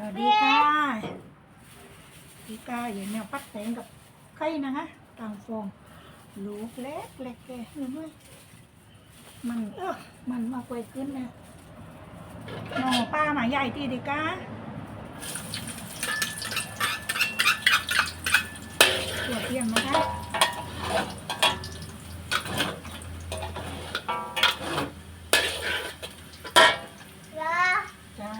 สวัสดีค่ะดีกาอย่างแนวปัดแตงกับไข่นะคะตามฟองลูกเล็กเล็กแกเห็นไหมมันเออมันมาไกวขึ้นนะหน่อป้าหมาใหญ่ตีดีกาตัวเทียมนะคะ จ้า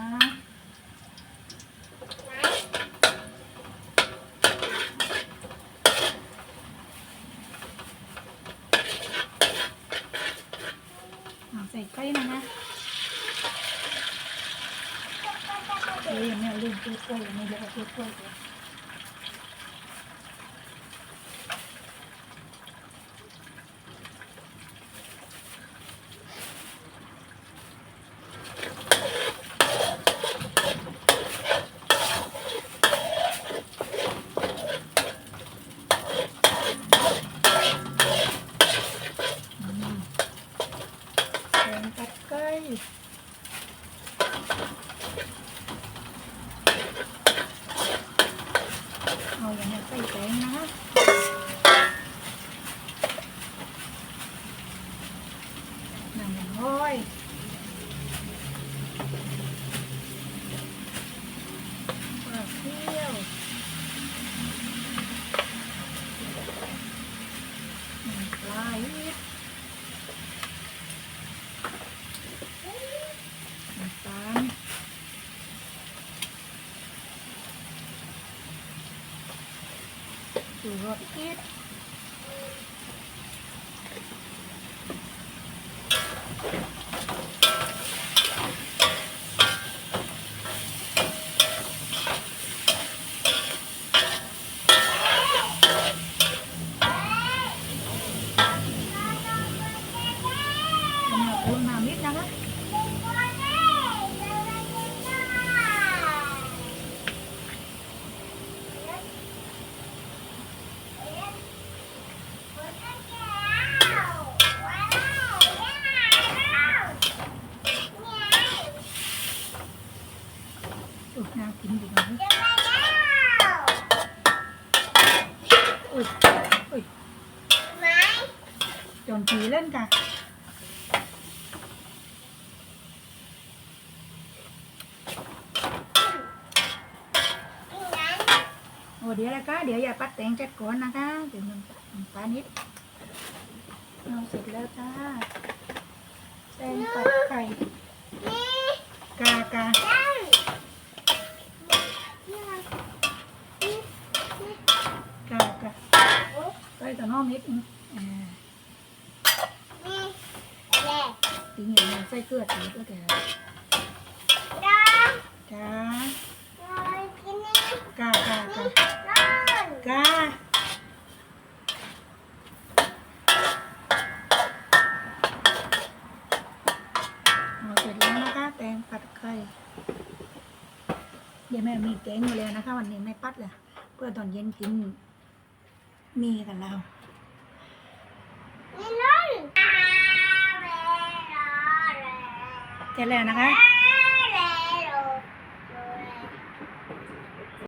เอาใส่ไข่นะคะเฮ้ยยังไม่เอาลืมตัวกล้วยยังไม่เลือกเอาตัวกล้วยเลย แกงตัดไก่เอาอย่างนี้ใส่แกงนะคะน้ำมันห้อยปลาเที่ยวน้ำปลาอีก น้ำตาล สูรสอีกน้ำปูน้ำนิดนะคะ อุ้ยน่ากินดีนะอุ้ยอุ้ยจนผีเล่นค่ะโอ้เดี๋ยวนะคะเดี๋ยวอย่าปัดแต่งจัดก่อนนะคะเดี๋ยวมันปลานิดเอาเสร็จแล้วจ้าแตงปัดไข่กากา กากา ใส่แต่น้องนิดอ่าตีเหนียวใส่เกลือตีก็แต่จ้ากากาก้าก้าเอาเสร็จแล้วนะคะแตงปัดไข่เดี๋ยแม่มีแกงอยู่แล้วนะคะ วันนี้ไม่ปัดเลยเพื่อตอนเย็นกิน มีกับเราเสร็จแล้วนะคะ